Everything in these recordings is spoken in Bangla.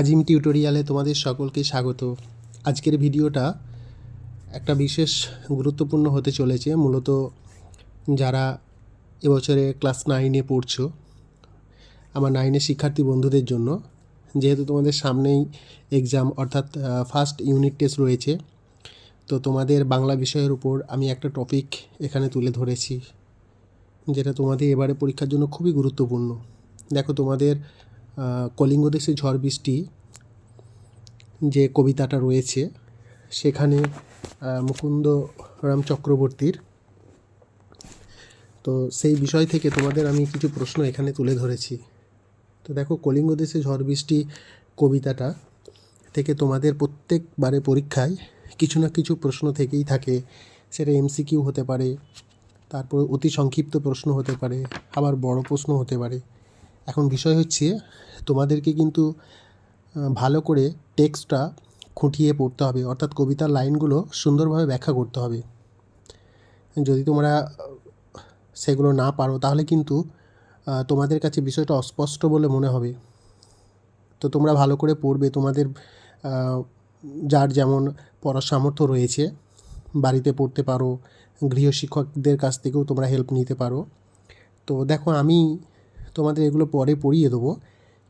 আজিম টিউটোরিয়ালে তোমাদের সকলকে স্বাগত। আজকের ভিডিওটা একটা বিশেষ গুরুত্বপূর্ণ হতে চলেছে। মূলত যারা এবছরে ক্লাস নাইনে পড়ছো, আমার নাইনের শিক্ষার্থী বন্ধুদের জন্য, যেহেতু তোমাদের সামনেই এক্সাম অর্থাৎ ফার্স্ট ইউনিট টেস্ট রয়েছে, তো তোমাদের বাংলা বিষয়ের উপর আমি একটা টপিক এখানে তুলে ধরেছি, যেটা তোমাদের এবারে পরীক্ষার জন্য খুবই গুরুত্বপূর্ণ। দেখো তোমাদের কলিঙ্গ দেশে ঝড় বৃষ্টি যে কবিতাটা রয়েছে সেখানে আহ, মুকুন্দ রাম চক্রবর্তীর। তো সেই বিষয় থেকে তোমাদের আমি কিছু প্রশ্ন এখানে তুলে ধরেছি। তো দেখো কলিঙ্গ দেশে ঝড় বৃষ্টি কবিতাটা থেকে তোমাদের প্রত্যেকবারে পরীক্ষায় কিছু না কিছু প্রশ্ন থেকেই থাকে। সেটা এমসিকিউ হতে পারে তারপর অতি সংক্ষিপ্ত প্রশ্ন হতে পারে আবার বড় প্রশ্ন হতে পারে। এখন বিষয় হচ্ছে তোমাদেরকে কিন্তু ভালো করে টেক্সটটা খুঁটিয়ে পড়তে হবে। অর্থাৎ কবিতার লাইনগুলো সুন্দরভাবে ব্যাখ্যা করতে হবে। যদি তোমরা সেগুলো না পারো, তাহলে কিন্তু তোমাদের কাছে বিষয়টা অস্পষ্ট বলে মনে হবে। তো তোমরা ভালো করে পড়বে তোমাদের যার যেমন পড়ার সামর্থ্য রয়েছে। বাড়িতে পড়তে পারো, গৃহশিক্ষকদের কাছ থেকেও তোমরা হেল্প নিতে পারো। তো দেখো, আমি তোমাদের এগুলো পরে পড়িয়ে দেবো।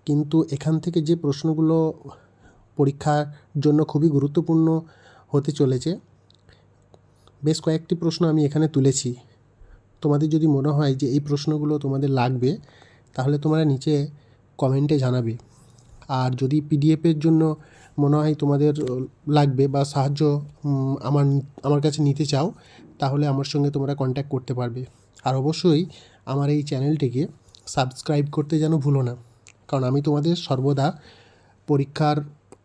কিন্তু এখান থেকে যে প্রশ্নগুলো পরীক্ষার জন্য খুবই গুরুত্বপূর্ণ হতে চলেছে, বেশ কয়েকটি প্রশ্ন আমি এখানে তুলেছি। তোমাদের যদি মনে হয় যে এই প্রশ্নগুলো তোমাদের লাগবে, তাহলে তোমরা নিচে কমেন্টে জানাবে। আর যদি পিডিএফের জন্য মনে হয় তোমাদের লাগবে বা সাহায্য আমার আমার কাছে নিতে চাও, তাহলে আমার সঙ্গে তোমরা কন্ট্যাক্ট করতে পারবে। আর অবশ্যই আমার এই চ্যানেলটিকে সাবস্ক্রাইব করতে যেন ভুলো না। কারণ আমি তোমাদের সর্বদা পরীক্ষার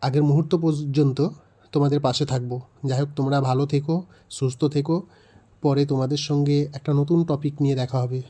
আগের মুহূর্ত পর্যন্ত তোমাদের পাশে থাকব। যাই হোক, তোমরা ভালো থেকো, সুস্থ থেকো। পরে তোমাদের সঙ্গে একটা নতুন টপিক নিয়ে দেখা হবে।